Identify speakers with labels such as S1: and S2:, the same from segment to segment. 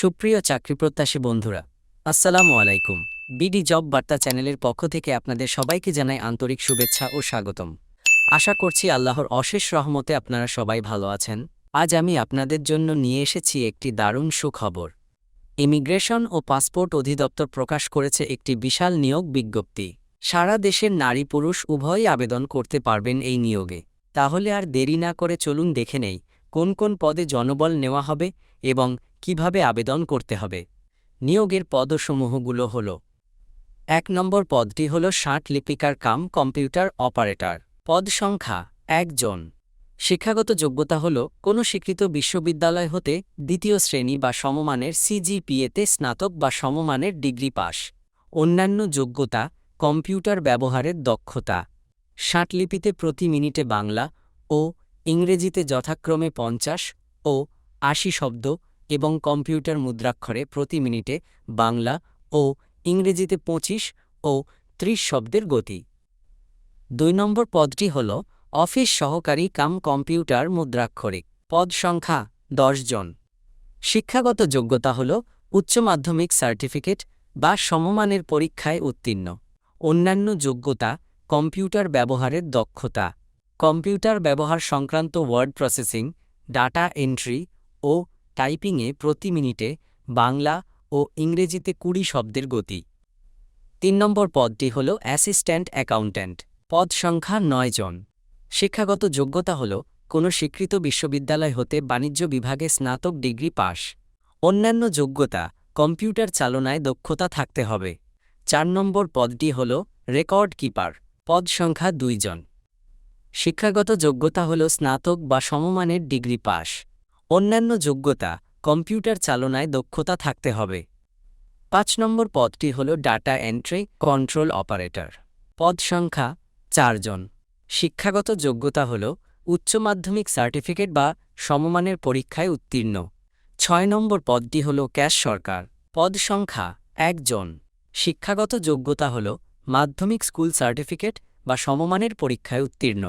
S1: সুপ্রিয় চাকরিপ্রত্যাশী বন্ধুরা, আসসালামু আলাইকুম। বিডি জব বার্তা চ্যানেলের পক্ষ থেকে আপনাদের সবাইকে জানাই আন্তরিক শুভেচ্ছা ও স্বাগতম। আশা করছি আল্লাহর অশেষ রহমতে আপনারা সবাই ভালো আছেন। আজ আমি আপনাদের জন্য নিয়ে এসেছি একটি দারুণ সুখবর। ইমিগ্রেশন ও পাসপোর্ট অধিদপ্তর প্রকাশ করেছে একটি বিশাল নিয়োগ বিজ্ঞপ্তি। সারা দেশের নারী পুরুষ উভয়ই আবেদন করতে পারবেন এই নিয়োগে। তাহলে আর দেরি না করে চলুন দেখে নেই, কোন কোন পদে জনবল নেওয়া হবে এবং কীভাবে আবেদন করতে হবে? নিয়োগের পদসমূহগুলো হল এক নম্বর পদটি হল ষাট লিপিকার কাম কম্পিউটার অপারেটর। পদ সংখ্যা একজন। শিক্ষাগত যোগ্যতা হল কোনো স্বীকৃত বিশ্ববিদ্যালয় হতে দ্বিতীয় শ্রেণি বা সমমানের সিজিপিএতে স্নাতক বা সমমানের ডিগ্রি পাস। অন্যান্য যোগ্যতা কম্পিউটার ব্যবহারের দক্ষতা। ষাটলিপিতে প্রতি মিনিটে বাংলা ও ইংরেজিতে যথাক্রমে পঞ্চাশ ও আশি শব্দ এবং কম্পিউটার মুদ্রাক্ষরে প্রতি মিনিটে বাংলা ও ইংরেজিতে পঁচিশ ও ত্রিশ শব্দের গতি। দুই নম্বর পদটি হল অফিস সহকারী কাম কম্পিউটার মুদ্রাক্ষরিক পদ সংখ্যা দশ জন। শিক্ষাগত যোগ্যতা হল উচ্চ মাধ্যমিক সার্টিফিকেট বা সমমানের পরীক্ষায় উত্তীর্ণ। অন্যান্য যোগ্যতা কম্পিউটার ব্যবহারের দক্ষতা। কম্পিউটার ব্যবহার সংক্রান্ত ওয়ার্ড প্রসেসিং, ডাটা এন্ট্রি ও টাইপিংয়ে প্রতি মিনিটে বাংলা ও ইংরেজিতে কুড়ি শব্দের গতি। তিন নম্বর পদটি হল অ্যাসিস্ট্যান্ট অ্যাকাউন্ট্যান্ট। পদ সংখ্যা নয় জন। শিক্ষাগত যোগ্যতা হল কোনো স্বীকৃত বিশ্ববিদ্যালয় হতে বাণিজ্য বিভাগে স্নাতক ডিগ্রি পাস। অন্যান্য যোগ্যতা, কম্পিউটার চালনায় দক্ষতা থাকতে হবে। চার নম্বর পদটি হল রেকর্ড কিপার। পদ সংখ্যা দুইজন শিক্ষাগত যোগ্যতা হল স্নাতক বা সমমানের ডিগ্রি পাস। অন্যান্য যোগ্যতা, কম্পিউটার চালনায় দক্ষতা থাকতে হবে। পাঁচ নম্বর পদটি হল ডাটা এন্ট্রি কন্ট্রোল অপারেটর। পদ সংখ্যা চারজন শিক্ষাগত যোগ্যতা হল উচ্চ মাধ্যমিক সার্টিফিকেট বা সমমানের পরীক্ষায় উত্তীর্ণ। ছয় নম্বর পদটি হল ক্যাশ সরকার। পদ সংখ্যা একজন শিক্ষাগত যোগ্যতা হল মাধ্যমিক স্কুল সার্টিফিকেট বা সমমানের পরীক্ষায় উত্তীর্ণ।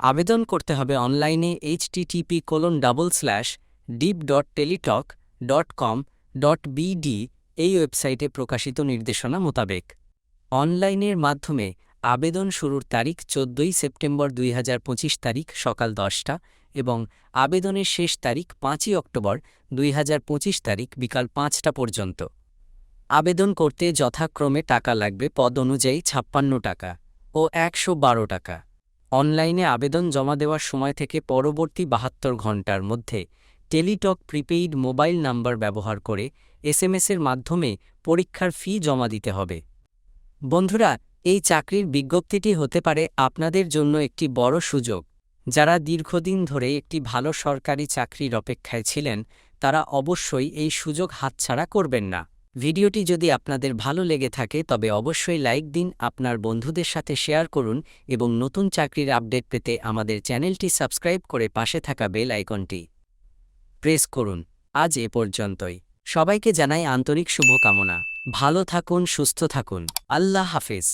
S1: আবেদন করতে হবে অনলাইনে HTTP colon double slash dip dot Teletalk dot com dot BD এই ওয়েবসাইটে প্রকাশিত নির্দেশনা মোতাবেক। অনলাইনের মাধ্যমে আবেদন শুরুর তারিখ চোদ্দই সেপ্টেম্বর দুই হাজার পঁচিশ তারিখ সকাল দশটা এবং আবেদনের শেষ তারিখ পাঁচই অক্টোবর দুই হাজার পঁচিশ তারিখ বিকাল পাঁচটা পর্যন্ত। আবেদন করতে যথাক্রমে টাকা লাগবে পদ অনুযায়ী ছাপ্পান্ন টাকা ও একশো বারো টাকা। অনলাইনে আবেদন জমা দেওয়ার সময় থেকে পরবর্তী বাহাত্তর ঘণ্টার মধ্যে টেলিটক প্রিপেইড মোবাইল নাম্বার ব্যবহার করে এসএমএসের মাধ্যমে পরীক্ষার ফি জমা দিতে হবে। বন্ধুরা, এই চাকরির বিজ্ঞপ্তিটি হতে পারে আপনাদের জন্য একটি বড় সুযোগ। যারা দীর্ঘদিন ধরে একটি ভালো সরকারি চাকরির অপেক্ষায় ছিলেন, তারা অবশ্যই এই সুযোগ হাতছাড়া করবেন না। ভিডিওটি যদি আপনাদের ভালো লেগে থাকে, তবে অবশ্যই লাইক দিন, আপনার বন্ধুদের সাথে শেয়ার করুন এবং নতুন চাকরির আপডেট পেতে আমাদের চ্যানেলটি সাবস্ক্রাইব করে পাশে থাকা বেল আইকনটি প্রেস করুন। আজ এ পর্যন্তই। সবাইকে জানাই আন্তরিক শুভকামনা। ভালো থাকুন, সুস্থ থাকুন। আল্লাহ হাফেজ।